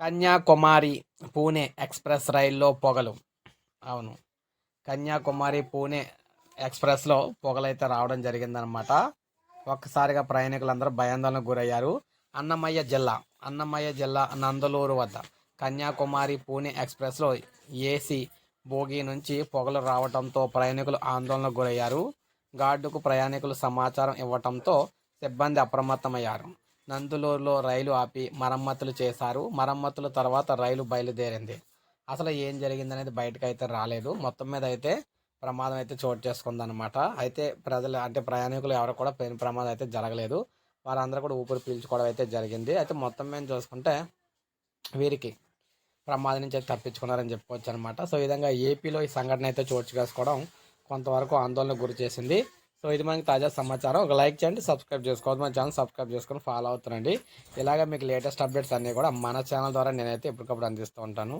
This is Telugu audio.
కన్యాకుమారి పూణే ఎక్స్ప్రెస్ రైల్లో పొగలు. అవును. కన్యాకుమారి పూణే ఎక్స్ప్రెస్లో పొగలైతే రావడం జరిగిందనమాట ఒక్కసారిగా ప్రయాణికులందరూ భయాందోళనకు గురయ్యారు. అన్నమయ్య జిల్లా అన్నమయ్య జిల్లా నందలూరు వద్ద కన్యాకుమారి పూణే ఎక్స్ప్రెస్లో ఏసీ బోగి నుంచి పొగలు రావడంతో ప్రయాణికులు ఆందోళనకు గురయ్యారు. గార్డుకు ప్రయాణికులు సమాచారం ఇవ్వడంతో సిబ్బంది అప్రమత్తమయ్యారు. నందులూరులో రైలు ఆపి మరమ్మతులు చేశారు. మరమ్మతుల తర్వాత రైలు బయలుదేరింది. అసలు ఏం జరిగిందనేది బయటకు అయితే రాలేదు. మొత్తం మీద అయితే ప్రమాదం అయితే చోటు చేసుకుందనమాట అయితే ప్రజలు అంటే ప్రయాణికులు ఎవరు కూడా పెను ప్రమాదం అయితే జరగలేదు. వారందరూ కూడా ఊపిరి పీల్చుకోవడం అయితే జరిగింది. అయితే మొత్తం మీద చూసుకుంటే వీరికి ప్రమాదం నుంచి అయితే తప్పించుకున్నారని చెప్పుకోవచ్చు అనమాట సో ఈ విధంగా ఏపీలో ఈ సంఘటన అయితే చోటు చేసుకోవడం కొంతవరకు ఆందోళనకు గురి చేసింది. సో ఇది మనకి తాజా సమాచారం. ఒక లైక్ చేయండి సబ్స్క్రైబ్ చేసుకోవద్దు. మన ఛానల్ సబ్స్క్రైబ్ చేసుకొని ఫాలో అవుతారండి ఇలాగ మీకు లేటెస్ట్ అప్డేట్స్ అన్నీ కూడా మన ఛానల్ ద్వారా నేనైతే ఎప్పటికప్పుడు అందిస్తూ ఉంటాను.